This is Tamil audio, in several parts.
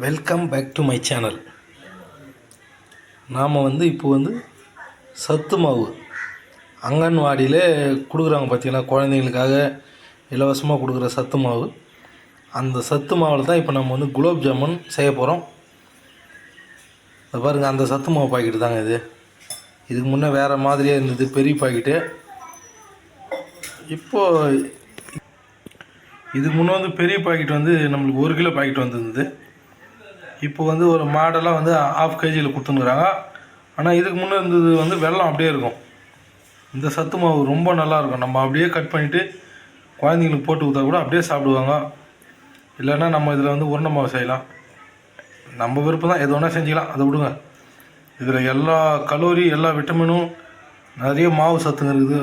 Welcome back to my channel நாம் வந்து இப்போ வந்து சத்து மாவு. அங்கன்வாடியில் கொடுக்குறாங்க பார்த்திங்கன்னா குழந்தைங்களுக்காக இலவசமாக கொடுக்குற சத்து மாவு. அந்த சத்து மாவில் தான் இப்போ நம்ம வந்து குலோப் ஜாமுன் செய்ய போகிறோம் இந்த பாருங்கள் அந்த சத்து மாவு பாக்கெட்டு தாங்க இது. இதுக்கு முன்னே வேறு மாதிரியாக இருந்தது பெரிய பாக்கெட்டு. இப்போது இதுக்கு முன்னே வந்து பெரிய பாக்கெட் வந்து நம்மளுக்கு ஒரு கிலோ பாக்கெட் வந்துருந்தது. இப்போ வந்து ஒரு மாடலாக வந்து ஆஃப் கேஜியில் கொடுத்துனுக்குறாங்க ஆனால் இதுக்கு முன்னே இருந்தது வந்து வெள்ளம் அப்படியே இருக்கும். இந்த சத்து மாவு ரொம்ப நல்லா இருக்கும். நம்ம அப்படியே கட் பண்ணிவிட்டு குழந்தைங்களுக்கு போட்டு கொடுத்தா கூட அப்படியே சாப்பிடுவாங்க. இல்லைன்னா நம்ம இதில் வந்து உருண்டை மாவு செய்யலாம். நம்ம விருப்பம் தான். எது வேணால் செஞ்சுக்கலாம். அதை விடுங்க. இதில் எல்லா கலோரி எல்லா விட்டமினும் நிறைய மாவு சத்துங்க இருக்குது.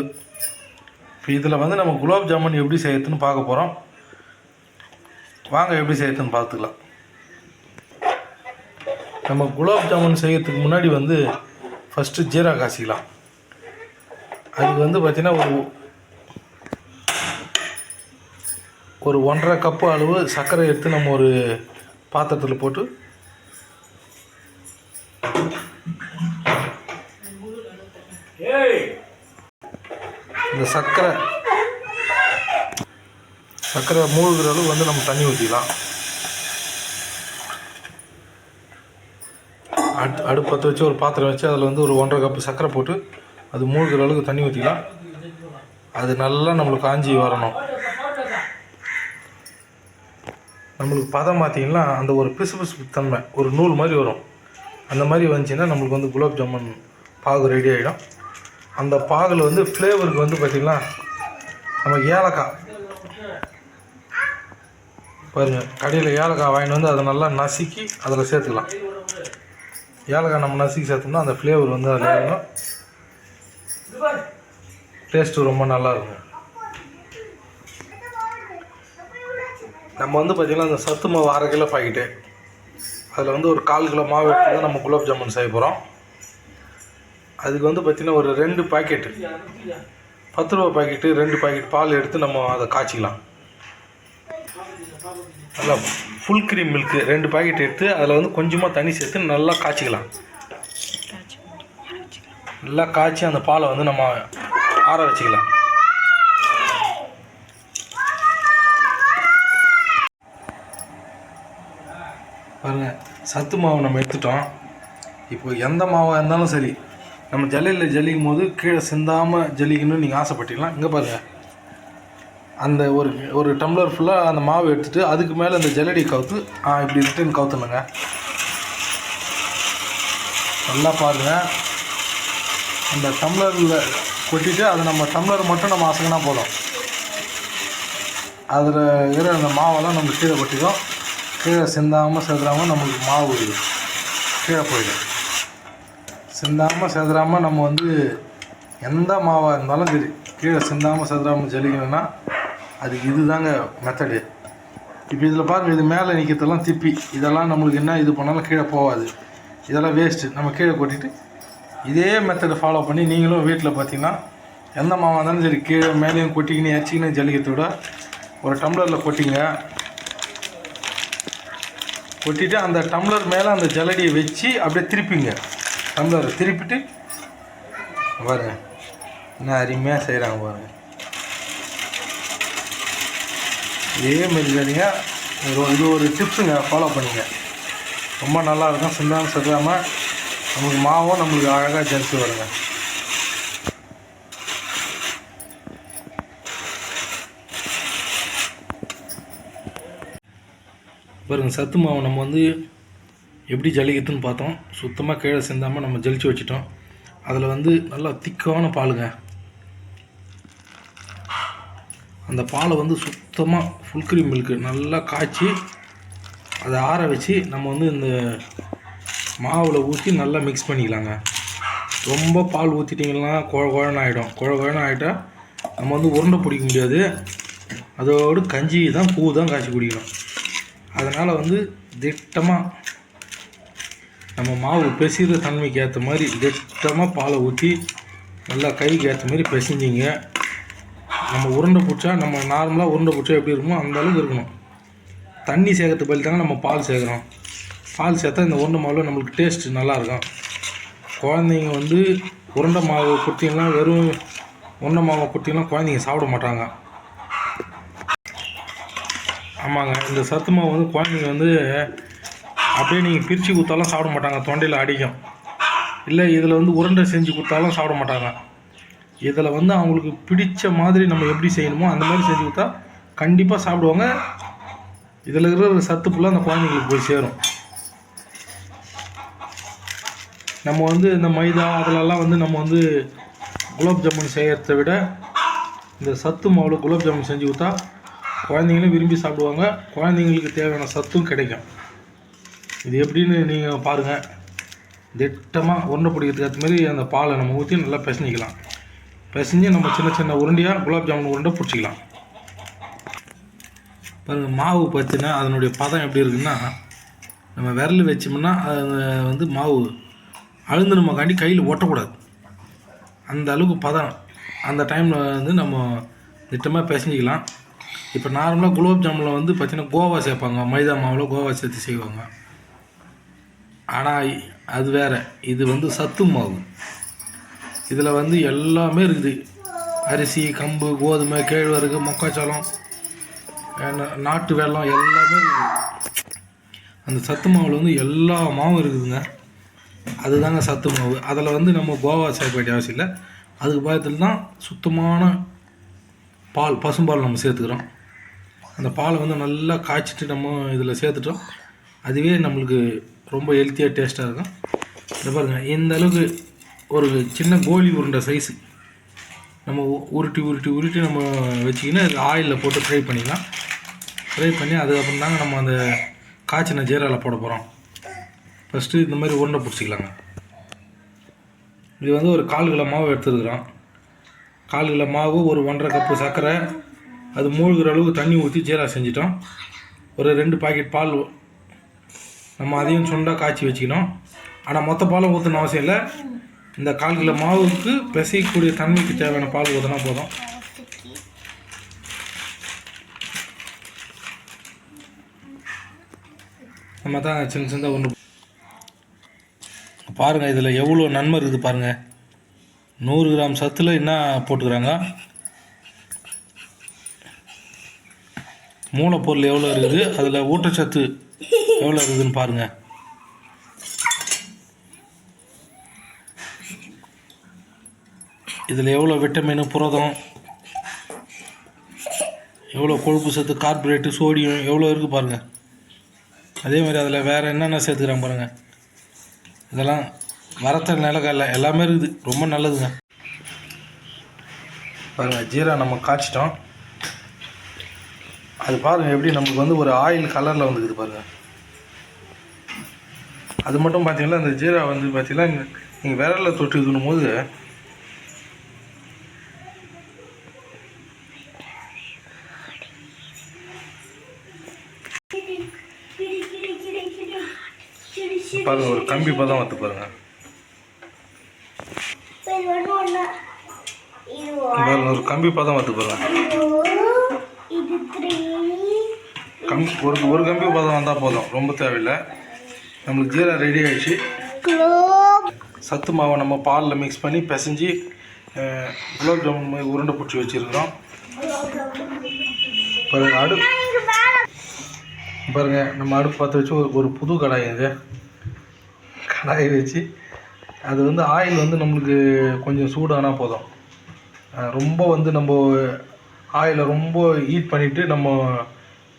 இப்போ இதில் வந்து நம்ம குலோப் ஜாமுன் எப்படி செய்யறதுன்னு பார்க்க போகிறோம் வாங்க எப்படி செய்யறதுன்னு பார்த்துக்கலாம். நம்ம குலாப் ஜாமுன் செய்யறதுக்கு முன்னாடி வந்து ஃபஸ்ட்டு ஜீரா காசிக்கலாம் அதுக்கு வந்து பார்த்திங்கன்னா ஒரு ஒரு ஒன்றரை கப்பு அளவு சர்க்கரை எடுத்து நம்ம ஒரு பாத்திரத்தில் போட்டு இந்த சர்க்கரை சர்க்கரை மூழ்கிற அளவு வந்து நம்ம தண்ணி ஊற்றிக்கலாம் அடுப்பு பற்ற வச்சு ஒரு பாத்திரம் வச்சு அதில் வந்து ஒரு ஒன்றரை கப்பு சர்க்கரை போட்டு அது மூழ்கிற அளவுக்கு தண்ணி ஊற்றிக்கலாம் அது நல்லா நம்மளுக்கு காஞ்சி வரணும். நம்மளுக்கு பதம் பார்த்தீங்கன்னா அந்த ஒரு பிசுபிசு தன்மை ஒரு நூல் மாதிரி வரும். அந்த மாதிரி வந்துச்சுன்னா நம்மளுக்கு வந்து குலாப் ஜாமுன் பாகு ரெடி ஆகிடும் அந்த பாகில் வந்து ஃப்ளேவருக்கு வந்து பார்த்திங்கன்னா நம்ம ஏலக்காய். பாருங்கள் கடையில் ஏலக்காய் வாங்கிட்டு வந்து அதை நல்லா நசுக்கி அதில் சேர்த்துக்கலாம். ஏலக்காய் நம்ம நசுக்கி சேர்த்தோம்னா அந்த ஃப்ளேவர் வந்து அதில் இருக்கும் டேஸ்ட்டு ரொம்ப நல்லா இருக்கும் நம்ம வந்து பார்த்திங்கன்னா அந்த சத்து மாவு அரை கிலோ பாக்கெட்டு. அதில் வந்து ஒரு கால் கிலோ மாவு எடுத்து தான் நம்ம குலாப் ஜாமுன் செய்ய போகிறோம் அதுக்கு வந்து பார்த்திங்கன்னா ஒரு ரெண்டு பாக்கெட்டு பத்து ரூபா பாக்கெட்டு ரெண்டு பாக்கெட் பால் எடுத்து நம்ம அதை காய்ச்சிக்கலாம். நல்லா ஃபுல் க்ரீம் மில்க்கு ரெண்டு பாக்கெட் எடுத்து அதில் வந்து கொஞ்சமாக தண்ணி சேர்த்து நல்லா காய்ச்சிக்கலாம். நல்லா காய்ச்சி அந்த பாலை வந்து நம்ம ஆற வச்சுக்கலாம். பாருங்கள் சத்து மாவு நம்ம எடுத்துட்டோம். இப்போ எந்த மாவாக இருந்தாலும் சரி நம்ம ஜல்லியில் ஜல்லிக்கும் போது கீழே சிந்தாமல் ஜல்லிக்கணும்னு நீங்கள் ஆசைப்பட்டீங்களா இங்கே பாருங்கள் அந்த ஒரு ஒரு டம்ளர் ஃபுல்லாக அந்த மாவு எடுத்துகிட்டு அதுக்கு மேலே அந்த ஜல்லடி கவுத்து ஆ இப்படி ரிட்டன் கவுத்துணுங்க. நல்லா பாருங்கள் அந்த டம்ளரில் கொட்டிட்டு அதை நம்ம டம்ளர் மட்டும் நம்ம அசங்கினா போதும். அதில் இருக்கிற அந்த மாவெல்லாம் நம்ம கீழே கொட்டிடும். கீழே சிந்தாமல் செதுறாமல் நம்மளுக்கு மாவு கீழே போயிடும். சிந்தாமல் செதுறாமல் நம்ம வந்து எந்த மாவாக இருந்தாலும் சரி கீழே சிந்தாமல் செதுறாமல் ஜலிக்கணும்னா அதுக்கு இதுதாங்க மெத்தடு இப்போ இதில் பாருங்கள் இது மேலே நிற்கிறதெல்லாம் திப்பி. இதெல்லாம் நம்மளுக்கு என்ன இது பண்ணாலும் கீழே போகாது. இதெல்லாம் வேஸ்ட்டு நம்ம கீழே கொட்டிட்டு இதே மெத்தடை ஃபாலோ பண்ணி நீங்களும் வீட்டில் பார்த்தீங்கன்னா எந்த மாவாக இருந்தாலும் சரி கீழே மேலேயும் கொட்டிக்கின்னு இறச்சிக்கின்னு ஜல்லிக்கத்தை விட ஒரு டம்ளரில் கொட்டிங்க. கொட்டிட்டு அந்த டம்ளர் மேலே அந்த ஜல்லடியை வச்சு அப்படியே திருப்பிங்க. டம்ளரை திருப்பிட்டு பாருங்க என்ன அருமையாக செய்கிறாங்க பாருங்கள் இதே மாதிரி ஒரு இது ஒரு டிப்ஸுங்க ஃபாலோ பண்ணுங்க. ரொம்ப நல்லா இருக்கும். சிந்தாமல் செல்லாமல் நமக்கு மாவும் நம்மளுக்கு அழகாக ஜலிச்சு வருங்க. பாருங்க சத்து மாவு நம்ம வந்து எப்படி ஜலிக்கிறதுன்னு பார்த்தோம். சுத்தமாக கீழே சிந்தாமல் நம்ம ஜலிச்சு வச்சிட்டோம். அதில் வந்து நல்லா திக்கான பாலுங்க. அந்த பாலை வந்து சுத்தமாக ஃபுல் க்ரீம் மில்க்கு நல்லா காய்ச்சி அதை ஆற வச்சு நம்ம வந்து இந்த மாவில் ஊற்றி நல்லா மிக்ஸ் பண்ணிக்கலாங்க. ரொம்ப பால் ஊற்றிட்டிங்கன்னா குழ குழன்னு ஆகிடும் குழ குழன்னு ஆகிட்டா நம்ம வந்து உருண்டை பிடிக்க முடியாது. அதோடு கஞ்சி தான் பூ தான் காய்ச்சி குடிக்கணும். அதனால் வந்து திட்டமாக நம்ம மாவு பெசிகிற தன்மைக்கு ஏற்ற மாதிரி திட்டமாக பாலை ஊற்றி நல்லா கைக்கு ஏற்ற மாதிரி பெசிஞ்சிங்க. நம்ம உருண்டை பிடிச்சா நம்ம நார்மலாக உருண்டை பிடிச்சா எப்படி இருக்குமோ அந்த அளவுக்கு இருக்கணும். தண்ணி சேர்க்கறதுக்கு பதில் தாங்க நம்ம பால் சேர்க்குறோம். பால் சேர்த்தா இந்த உருண்டை மாவில் நம்மளுக்கு டேஸ்ட் நல்லாயிருக்கும் குழந்தைங்க வந்து உருண்டை மாவு கொடுத்தீங்கன்னா வெறும் உருண்டை மாவை கொடுத்தீங்கன்னா குழந்தைங்க சாப்பிட மாட்டாங்க. ஆமாங்க இந்த சத்து மாவு வந்து குழந்தைங்க வந்து அப்படியே நீங்கள் பிரித்து கொடுத்தாலும் சாப்பிட மாட்டாங்க. தொண்டையில் அடிக்கும். இல்லை இதில் வந்து உருண்டை செஞ்சு கொடுத்தாலும் சாப்பிட மாட்டாங்க. இதில் வந்து அவங்களுக்கு பிடிச்ச மாதிரி நம்ம எப்படி செய்யணுமோ அந்த மாதிரி செஞ்சு கொடுத்தா கண்டிப்பாக சாப்பிடுவாங்க. இதில் இருக்கிற சத்து ஃபுல்லாக அந்த குழந்தைங்களுக்கு போய் சேரும். நம்ம வந்து இந்த மைதா அதிலெல்லாம் வந்து நம்ம வந்து குலாப் ஜாமுன் செய்கிறத விட இந்த சத்து மாவில் குலாப் ஜாமுன் செஞ்சு கொடுத்தா குழந்தைங்களும் விரும்பி சாப்பிடுவாங்க. குழந்தைங்களுக்கு தேவையான சத்தும் கிடைக்கும். இது எப்படின்னு நீங்கள் பாருங்கள் திட்டமாக உருண்டை பிடிக்கிறதுக்கு ஏற்ற மாதிரி அந்த பாலை நம்ம ஊற்றி நல்லா பிசைஞ்சிக்கலாம். பிசைஞ்சு நம்ம சின்ன சின்ன உருண்டையாக குலாப் ஜாமுன் உருண்டை பிடிச்சிக்கலாம். பாருங்கள் மாவு பார்த்தீங்கன்னா அதனுடைய பதம் எப்படி இருக்குன்னா நம்ம விரல் வச்சோம்னா அது வந்து மாவு அழுந்து நம்ம காண்டி கையில் ஒட்டக்கூடாது. அந்த அளவுக்கு பதம். அந்த டைமில் வந்து நம்ம திட்டமாக பிசைஞ்சிக்கலாம் இப்போ நார்மலாக குலோப் ஜாமுனில் வந்து பார்த்தீங்கன்னா கோவா சேர்ப்பாங்க. மைதா மாவில் கோவா சேர்த்து செய்வாங்க. ஆனால் அது வேற. இது வந்து சத்து மாவு. இதில் வந்து எல்லாமே இருக்குது. அரிசி கம்பு கோதுமை கேழ்வரகு மக்காச்சோளம் நாட்டு வெள்ளம் எல்லாமே இருக்குது. அந்த சத்து மாவில் வந்து எல்லா மாவும் இருக்குதுங்க. அதுதாங்க சத்து மாவு. அதில் வந்து நம்ம கோவா சேர்க்க வேண்டிய அவசியம் இல்லை. அதுக்கு பக்கத்தில் தான் சுத்தமான பால் பசும்பால் நம்ம சேர்த்துக்கிறோம். அந்த பாலை வந்து நல்லா காய்ச்சிட்டு நம்ம இதில் சேர்த்துட்டோம். அதுவே நம்மளுக்கு ரொம்ப ஹெல்த்தியாக டேஸ்ட்டாக இருக்கும். இதை பாருங்கள் இந்த அளவுக்கு ஒரு சின்ன கோலி உருண்டை சைஸு நம்ம உ- உருட்டி உருட்டி உருட்டி நம்ம வச்சிக்கின்னு அது ஆயிலில் போட்டு ஃப்ரை பண்ணிக்கலாம். ஃப்ரை பண்ணி அதுக்கப்புறம் தாங்க நம்ம அந்த காய்ச்சின ஜீராவில் போட போகிறோம் ஃபஸ்ட்டு இந்த மாதிரி உருண்டை பிடிச்சிக்கலாங்க. இது வந்து ஒரு கால் கிலோ மாவு எடுத்துருக்குறோம். கால் கிலோ மாவு ஒரு ஒன்றரை கப்பு சர்க்கரை அது மூழ்கிற அளவுக்கு தண்ணி ஊற்றி ஜீரா செஞ்சிட்டோம். ஒரு ரெண்டு பாக்கெட் பால் நம்ம அதையும் சுண்டாக காய்ச்சி வச்சுக்கணும். ஆனால் மொத்த பாலும் ஊற்றணும் அவசியம் இல்லை. இந்த கால் கிலோ மாவுக்கு பிசையக்கூடிய தன்மைக்கு தேவையான பால் ஊற்றினா போதும். நம்ம தான் சின்ன சின்ன ஒன்று பாருங்கள் இதில் எவ்வளோ நன்மை இருக்குது பாருங்கள் நூறு கிராம் சத்தில் என்ன போட்டுக்கிறாங்க? மூலப்பொருள் எவ்வளோ இருக்குது? அதில் ஊட்டச்சத்து எவ்வளோ இருக்குதுன்னு பாருங்கள் இதில் எவ்வளோ விட்டமின் புரதம் எவ்வளோ கொழுப்பு சத்து கார்பரேட்டு சோடியம் எவ்வளோ இருக்குது பாருங்கள் அதே மாதிரி அதில் வேறு என்னென்ன சேர்த்துக்கிறாங்க பாருங்கள் இதெல்லாம் வரத்த நிலக்கடலை எல்லாமே இருக்குது. ரொம்ப நல்லதுங்க. பாருங்கள் ஜீரா நம்ம காய்ச்சிட்டோம். அது பாருங்கள் எப்படி நமக்கு வந்து ஒரு ஆயில் கலரில் வந்துக்குது பாருங்கள் அது மட்டும் பார்த்தீங்கன்னா அந்த ஜீரா வந்து பார்த்தீங்கன்னா நீங்கள் விரலில் தொட்டு இதுன்னும் போது பாருங்கள் ஒரு கம்பி பதம் வந்து பாருங்கள் பாருங்க ஒரு கம்பி பதம் வந்து பாருங்கள் கம் ஒரு ஒரு கம்பி பதம் வந்தால் போதும் ரொம்ப தேவையில்லை. நம்மளுக்கு ஜீரா ரெடி ஆயிடுச்சு. சத்து மாவை நம்ம பாலில் மிக்ஸ் பண்ணி பிசைஞ்சு குலாப் ஜாமுன் மாதிரி உருண்டை பிடிச்சி வச்சுருக்கிறோம். பாருங்க அடுப்பு பாருங்க நம்ம அடுப்பு பார்த்து வச்சு ஒரு ஒரு புது கடாய் இது. கடாயை வச்சு அது வந்து ஆயில் வந்து நம்மளுக்கு கொஞ்சம் சூடானா போதும். ரொம்ப வந்து நம்ம ஆயிலை ரொம்ப ஹீட் பண்ணிவிட்டு நம்ம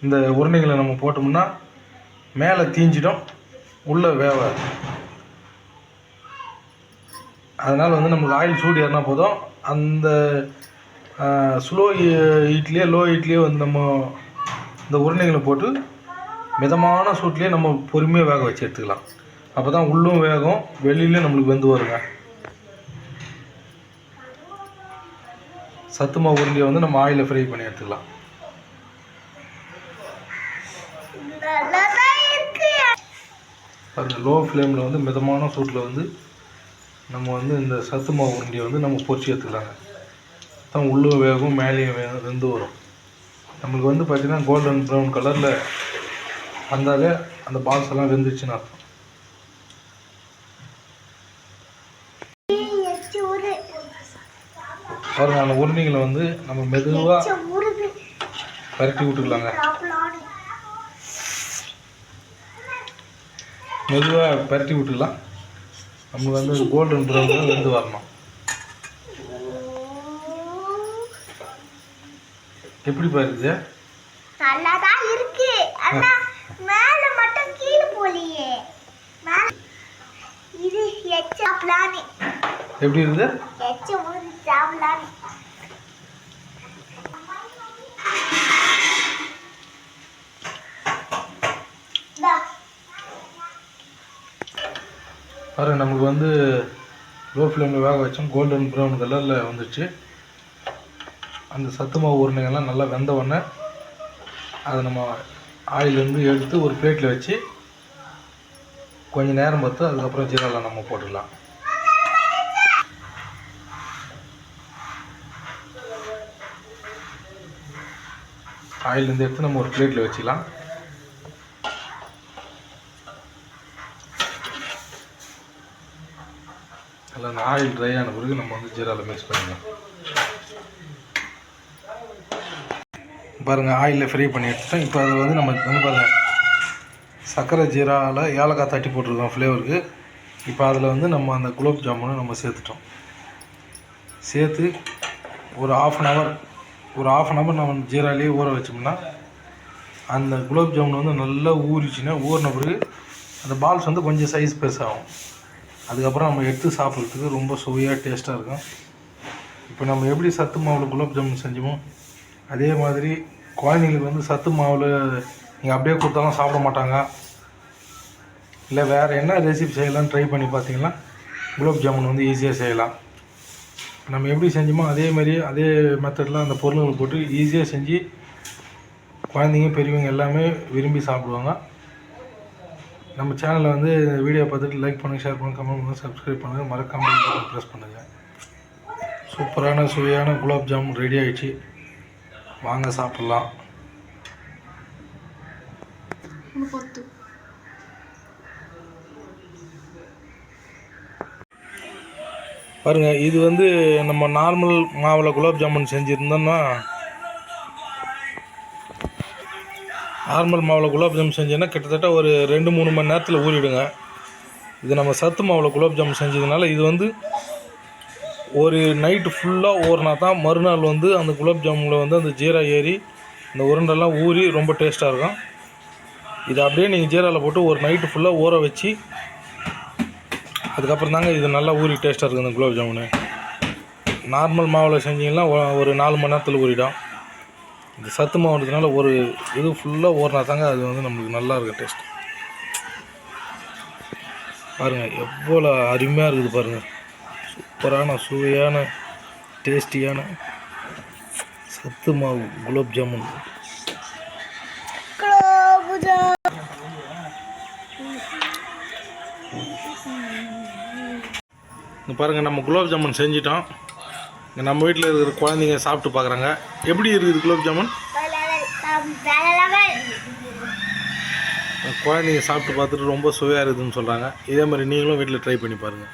இந்த உருண்டைகளை நம்ம போட்டோம்னா மேலே தீஞ்சிடும் உள்ளே வேவாது. அதனால் வந்து நமக்கு ஆயில் சூடு ஏறினா போதும். அந்த ஸ்லோ ஹீட்லேயே லோ ஹீட்லேயே வந்து நம்ம இந்த உருண்டைகளை போட்டு மிதமான சூட்லேயே நம்ம பொறுமையாக வேக வச்சு எடுத்துக்கலாம். அப்போ தான் உள்ளும் வேகும் வெளியிலையும் நம்மளுக்கு வெந்து வருங்க. சத்து மாவு உருண்டையை வந்து நம்ம ஆயிலில் ஃப்ரை பண்ணி எடுத்துக்கலாம். பாருங்கள் லோ ஃப்ளேமில் வந்து மிதமான சூட்டில் வந்து நம்ம வந்து இந்த சத்து மாவு உருண்டியை வந்து நம்ம பொறிச்சு எடுத்துக்கலாங்க. தான் உள்ளும் வேகும் மேலேயும் வே வெந்து வரும். நம்மளுக்கு வந்து பார்த்திங்கன்னா கோல்டன் ப்ரௌன் கலரில் வந்தாலே அந்த பால்ஸ் எல்லாம் வெந்துச்சுன்னு அர்த்தம். பாருங்க அந்த உருண்டைங்களை வந்து நம்ம மெதுவாக பரட்டி விட்டுக்கலாங்க. மெதுவாக பரட்டி விட்டுக்கலாம் நமக்கு வந்து கோல்டன் ப்ரௌனில் வெந்து வரணும். எப்படி பாருக்குது நல்லாதான் இருக்கு. ஆனா மேல மட்டும் கீழே போலியே. இது எச்ச பிளானி எப்படி இருக்குது எச்ச சாப்பிடலான்னு பாருங்க நமக்கு வந்து லோ ஃப்ளேமில் வேக வச்சோம். கோல்டன் ப்ரௌன் கலரில் வந்துச்சு. அந்த சத்து மாவு உருண்டைகள்லாம் நல்லா வெந்த உடனே அதை நம்ம ஆயிலேருந்து எடுத்து ஒரு பிளேட்டில் வச்சு கொஞ்சம் நேரம் பார்த்து அதுக்கப்புறம் ஜீராவில் நம்ம போட்டுக்கலாம். ஆயிலேருந்து எடுத்து நம்ம ஒரு பிளேட்டில் வச்சுக்கலாம். அதில் அந்த ஆயில் ட்ரை ஆன பிறகு நம்ம வந்து ஜீராவில் மிக்ஸ் பண்ணிக்கலாம். பாருங்கள் ஆயிலில் ஃப்ரை பண்ணி எடுத்துட்டோம். இப்போ அதில் வந்து நம்ம வந்து பாருங்கள் சர்க்கரை ஜீராவில் ஏலக்காய் தட்டி போட்டிருக்கோம் ஃப்ளேவருக்கு இப்போ அதில் வந்து நம்ம அந்த குலோப் ஜாமுனை நம்ம சேர்த்துட்டோம். சேர்த்து ஒரு half an hour half an hour hour நம்ம ஜீராலேயே ஊற வச்சோம்னா அந்த குலோப் ஜாமுன் வந்து நல்லா ஊறிச்சுன்னா ஊறின பிறகு அந்த பால்ஸ் வந்து கொஞ்சம் சைஸ் பெருசாகும். அதுக்கப்புறம் நம்ம எடுத்து சாப்பிட்றதுக்கு ரொம்ப சுவையாக டேஸ்ட்டாக இருக்கும். இப்போ நம்ம எப்படி சத்து மாவில் குலோப் ஜாமுன் செஞ்சோமோ அதே மாதிரி குழந்தைங்களுக்கு வந்து சத்து மாவில் நீங்கள் அப்படியே கொடுத்தாலும் சாப்பிட மாட்டாங்க. இல்லை வேறு என்ன ரெசிபி செய்யலாம்னு ட்ரை பண்ணி பார்த்தீங்கன்னா குலோப் ஜாமுன் வந்து ஈஸியாக செய்யலாம். நம்ம எப்படி செஞ்சோமோ அதே மாதிரி அதே மெத்தடில் அந்த பொருள்கள் போட்டு ஈஸியாக செஞ்சு குழந்தைங்க பெரியவங்க எல்லாமே விரும்பி சாப்பிடுவாங்க. நம்ம சேனலில் வந்து வீடியோ பார்த்துட்டு லைக் பண்ணுங்கள் ஷேர் பண்ணுங்கள் கமெண்ட் பண்ணுங்கள் சப்ஸ்கிரைப் பண்ணுங்கள் மறக்காமல் ப்ரெஸ் பண்ணுங்கள் சூப்பரான சுவையான குலாப் ஜாமுன் ரெடி ஆகிடுச்சு வாங்க சாப்பிட்லாம். பாருங்கள் இது வந்து நம்ம நார்மல் மாவில் குலாப் ஜாமுன் செஞ்சுருந்தோம்னா நார்மல் மாவில் குலாப் ஜாமுன் செஞ்சோன்னா கிட்டத்தட்ட ஒரு ரெண்டு மூணு மணி நேரத்தில் ஊறிடுங்க. இது நம்ம சத்து மாவில் குலாப் ஜாமுன் செஞ்சதுனால இது வந்து ஒரு நைட்டு ஃபுல்லாக ஊறினா தான் மறுநாள் வந்து அந்த குலாப் ஜாமுனில் வந்து அந்த ஜீரா ஏறி இந்த உருண்டெல்லாம் ஊறி ரொம்ப டேஸ்ட்டாக இருக்கும். இது அப்படியே நீங்கள் ஜீராவில் போட்டு ஒரு நைட்டு ஃபுல்லாக ஊற வச்சு அதுக்கப்புறம் தாங்க இது நல்லா ஊறி டேஸ்ட்டாக இருக்குது இந்த குலோப் ஜாமுனு. நார்மல் மாவில் செஞ்சீங்கன்னா ஒரு நாலு மணி நேரத்தில் ஊறிடும். இந்த சத்து மாவுன்றதுனால ஒரு இது ஃபுல்லாக ஊறினா தாங்க அது வந்து நம்மளுக்கு நல்லா இருக்குது டேஸ்ட் பாருங்கள் எவ்வளோ அருமையாக இருக்குது பாருங்கள் சூப்பரான சுவையான டேஸ்டியான சத்து மாவு குலோப் ஜாமுன். பாருங்கள் நம்ம குலாப் ஜாமுன் செஞ்சிட்டோம். இங்கே நம்ம வீட்டில் இருக்கிற குழந்தைங்க சாப்பிட்டு பார்க்குறாங்க எப்படி இருக்குது குலாப் ஜாமுன்? குழந்தைங்க சாப்பிட்டு பார்த்துட்டு ரொம்ப சுவையாக இருக்குதுன்னு சொல்கிறாங்க இதே மாதிரி நீங்களும் வீட்டில் ட்ரை பண்ணி பாருங்கள்